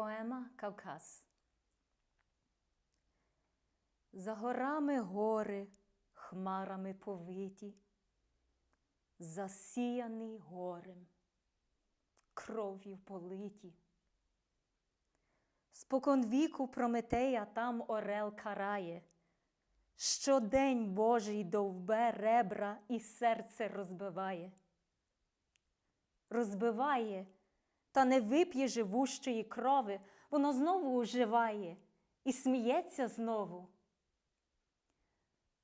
Поема Кавказ. За горами гори, хмарами повиті, засіяний горем, кров'ю политі. Спокон віку Прометея там орел карає, щодень Божий довбе ребра і серце розбиває. Розбиває, та не вип'є живущої крови, воно знову оживає і сміється знову.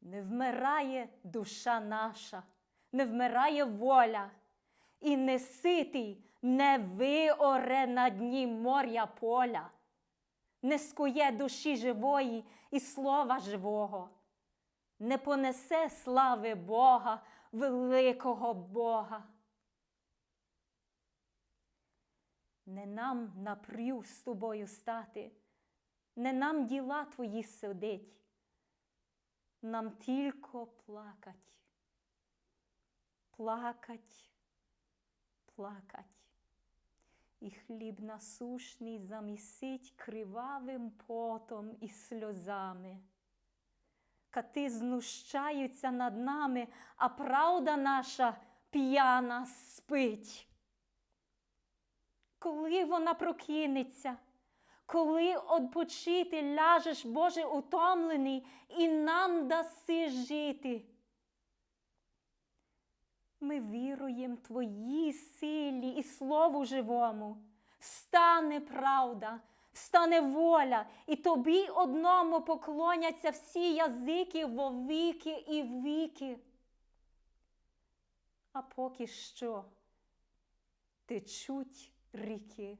Не вмирає душа наша, не вмирає воля, і не ситий не виоре на дні моря поля, не скує душі живої і слова живого, не понесе слави Бога, великого Бога. Не нам напрю з тобою стати, не нам діла твої судить, нам тільки плакать, плакать, плакать. І хліб насушний замісить кривавим потом і сльозами. Кати знущаються над нами, а правда наша п'яна спить. Коли вона прокинеться, коли odpoчити ляжеш, Боже, утомлений, і нам даси жити. Ми віруємо Твоїй силі і Слову живому. Стане правда, стане воля, і тобі одному поклоняться всі язики во віки і віки. А поки що течуть ріки,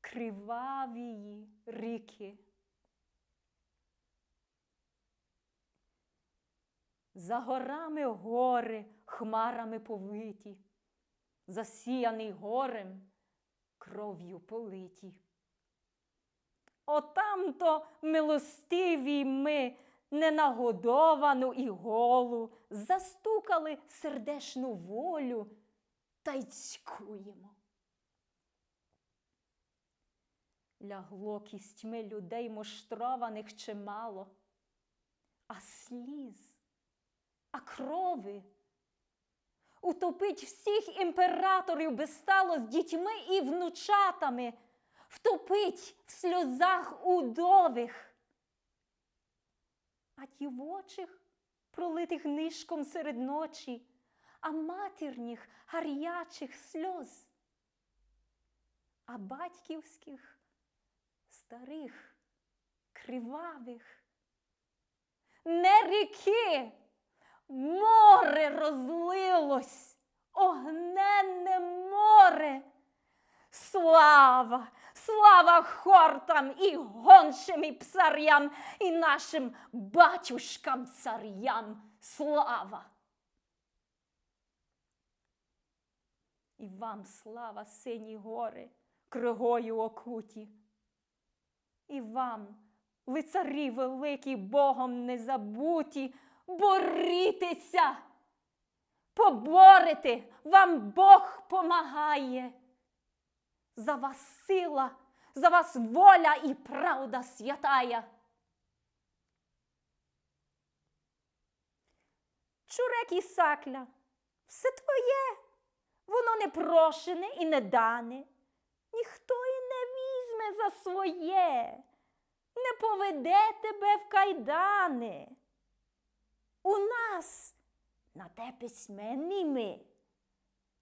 кривавії ріки. За горами гори хмарами повиті, засіяний горем кров'ю политі. Отам-то милостиві ми ненагодовану і голу застукали сердешну волю та й цькуємо. Лягло кістьми людей моштрованих чимало, а сліз, а крови. Утопить всіх імператорів безстало з дітьми і внучатами, втопить в сльозах удових, а дівочих, пролитих нишком серед ночі, а матірніх гарячих сльоз, а батьківських старих, кривавих, не ріки, море розлилось, огненне море. Слава, слава хортам і гоншим і псарям, і нашим батюшкам царям, слава. І вам слава, сині гори, кригою окуті. І вам, лицарі великі, Богом не забуті, борітеся, поборете, вам Бог помагає. За вас сила, за вас воля і правда святая. Чурек і сакля, все твоє, воно не прошене і не дане, ніхто і не візьме за своє, не поведе тебе в кайдани. У нас на те письменні ми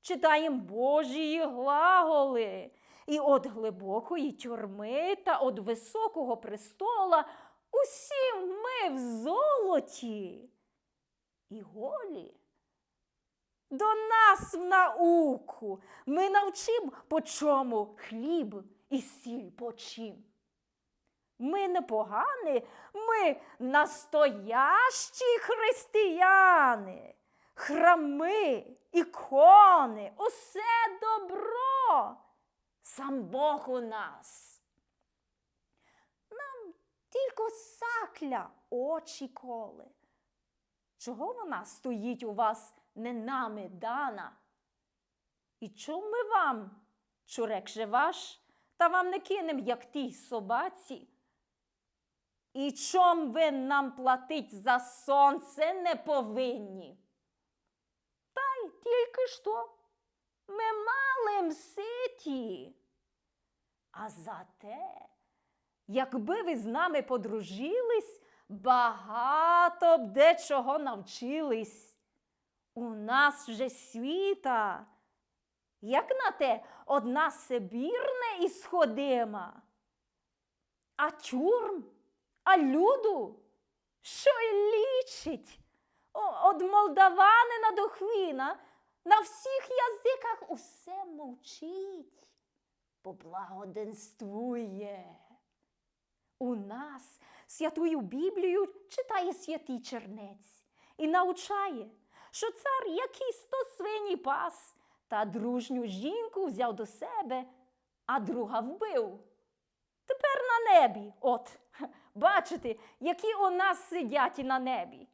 читаєм Божії глаголи, і от глибокої тюрми та от високого престола усі ми в золоті і голі. До нас в науку ми навчим, по чому хліб і сіль по чим. Ми не погані, ми настоящі християни, храми, ікони, усе добро. Сам Бог у нас. Нам тільки сакля очі коле. Чого вона стоїть у вас не нами дана? І чом ми вам, чурек же ваш, та вам не кинем, як тій собаці. І чом ви нам платить за сонце не повинні? Та й тільки що ми малим ситі. А зате, якби ви з нами подружились, багато б дечого навчились. У нас вже світа, як на те, одна Сибірне і сходима. А тюрм, а люду, що й лічить? Од молдаванина до хвіна на всіх язиках усе мовчить, поблагоденствує. У нас святую Біблію читає святий чернець і навчає, що цар який сто свині пас та дружню жінку взяв до себе, а друга вбив. Тепер на небі, от, бачите, які у нас сидять і на небі.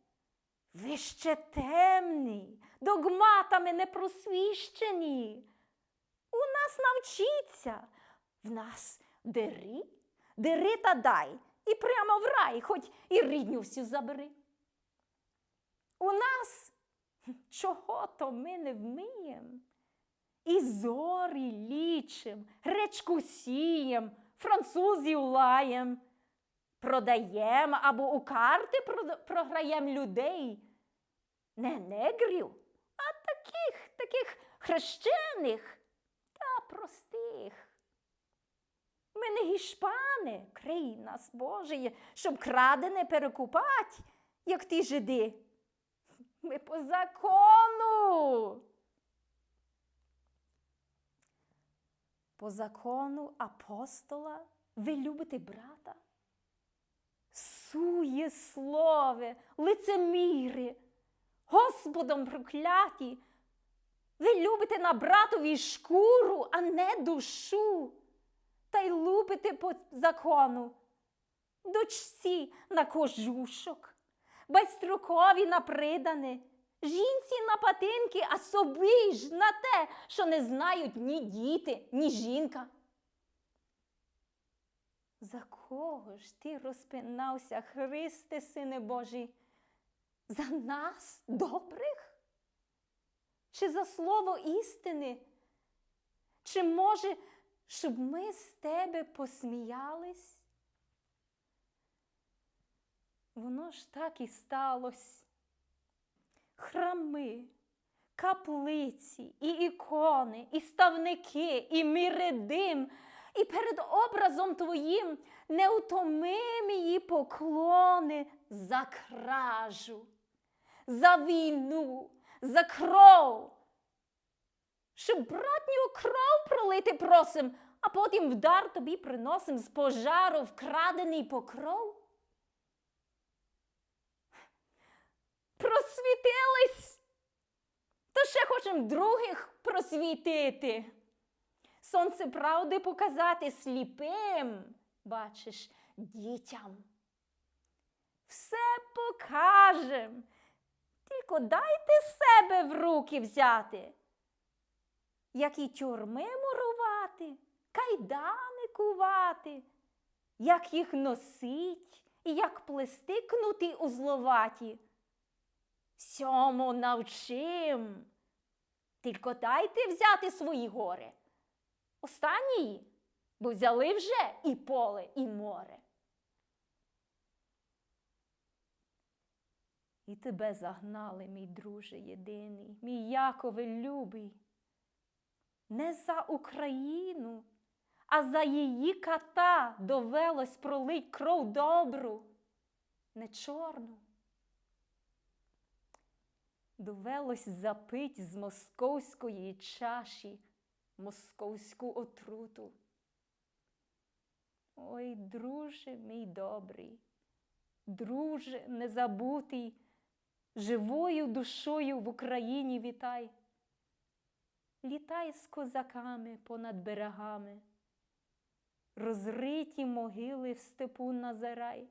Ви ще темні, догматами не просвіщені. У нас навчіться, в нас дери, дери та дай, і прямо в рай, хоч і рідню всю забери. Чого то ми не вмієм. І зорі лічим, гречку сієм, французів лаєм, продаєм або у карти програєм людей. Не негрів, а таких, таких хрещених та простих. Ми не гішпани, крий нас, Боже, щоб крадене перекупать, як ті жиди. Ми по закону. По закону апостола ви любите брата? Сує слове, лицеміри, Господом прокляті. Ви любите на братові шкуру, а не душу. Та й лупите по закону. Дочці на кожушок, байструкові на придане, жінці на патинки, а собі ж на те, що не знають ні діти, ні жінка. За кого ж ти розпинався, Христе, Сине Божий? За нас добрих? Чи за слово істини? Чи може, щоб ми з тебе посміялись? Воно ж так і сталося. Храми, каплиці, і ікони, і ставники, і міридим, і перед образом твоїм неутомимі поклони за кражу, за війну, за кров. Щоб братню кров пролити просим, а потім в дар тобі приносим з пожару вкрадений покров. Просвітились, то ще хочемо других просвітити. Сонце правди показати сліпим, бачиш, дітям. Все покажем. Тільки дайте себе в руки взяти. Як і тюрми мурувати, кайдани кувати, як їх носить і як плести кнути узловаті. Сьому навчим. Тільки дайте взяти свої гори. Останній, бо взяли вже і поле, і море. І тебе загнали, мій друже єдиний, мій Якове любий. Не за Україну, а за її ката довелось пролить кров добру, не чорну. Довелось запить з московської чаші московську отруту. Ой, друже мій добрий, друже незабутий, живою душою в Україні вітай. Літай з козаками понад берегами, розриті могили в степу назирай.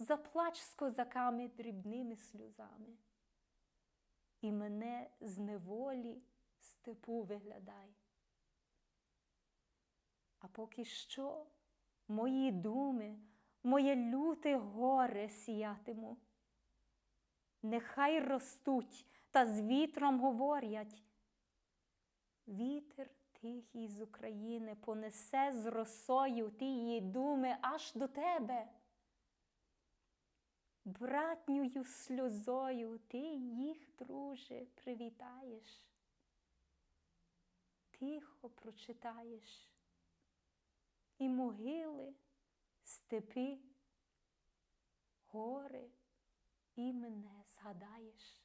Заплач з козаками дрібними сльозами, і мене з неволі степу виглядай. А поки що мої думи, моє люте горе сіятиму. Нехай ростуть та з вітром говорять. Вітер тихий з України понесе з росою тії думи аж до тебе. Братньою сльозою ти їх, друже, привітаєш, тихо прочитаєш і могили, степи, гори і мене згадаєш.